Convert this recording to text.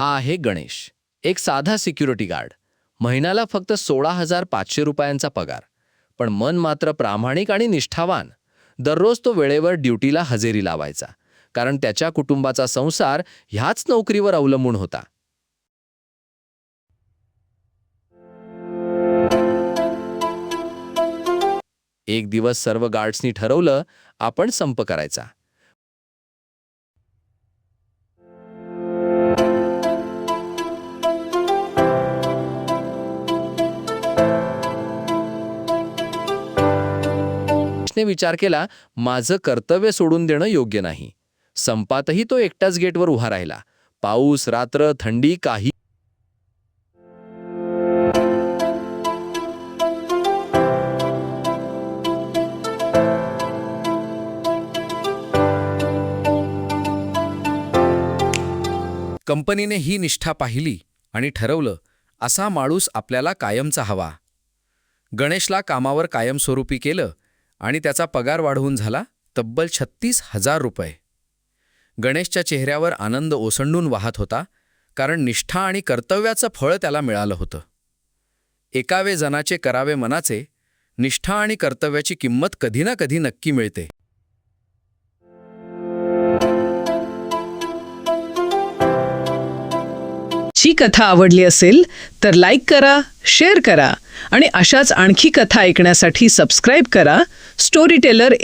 हा आहे गणेश. एक साधा सिक्युरिटी गार्ड. महिन्याला फक्त सोळा हजार पाचशे रुपयांचा पगार. पण मन मात्र प्रामाणिक आणि निष्ठावान. दररोज तो वेळेवर ड्युटीला हजेरी लावायचा. कारण त्याच्या कुटुंबाचा संसार ह्याच नोकरीवर अवलंबून होता. एक दिवस सर्व गार्ड्सनी ठरवलं आपण संप करायचा. ने विचार केला माझं कर्तव्य सोडून देणं योग्य नाही संपातही तो एकटाच गेटवर उभा राहिला पाऊस रात्र थंडी काही कंपनीने ही निष्ठा पाहिली आणि ठरवलं असा माणूस आपल्याला कायमचा हवा गणेशला कामावर कायमस्वरूपी केलं आणि त्याचा पगार वाढवून झाला तब्बल छत्तीस हजार रुपये. गणेशच्या चेहऱ्यावर आनंद ओसंडून वाहत होता कारण निष्ठा आणि कर्तव्याचं फळ त्याला मिळालं होतं. एकावे जनाचे करावे मनाचे निष्ठा आणि कर्तव्याची किंमत कधी ना कधी नक्की मिळते. ही कथा आवडली असेल तर लाईक करा शेअर करा आणि अशाच आणखी कथा ऐकण्यासाठी सबस्क्राईब करा. Story teller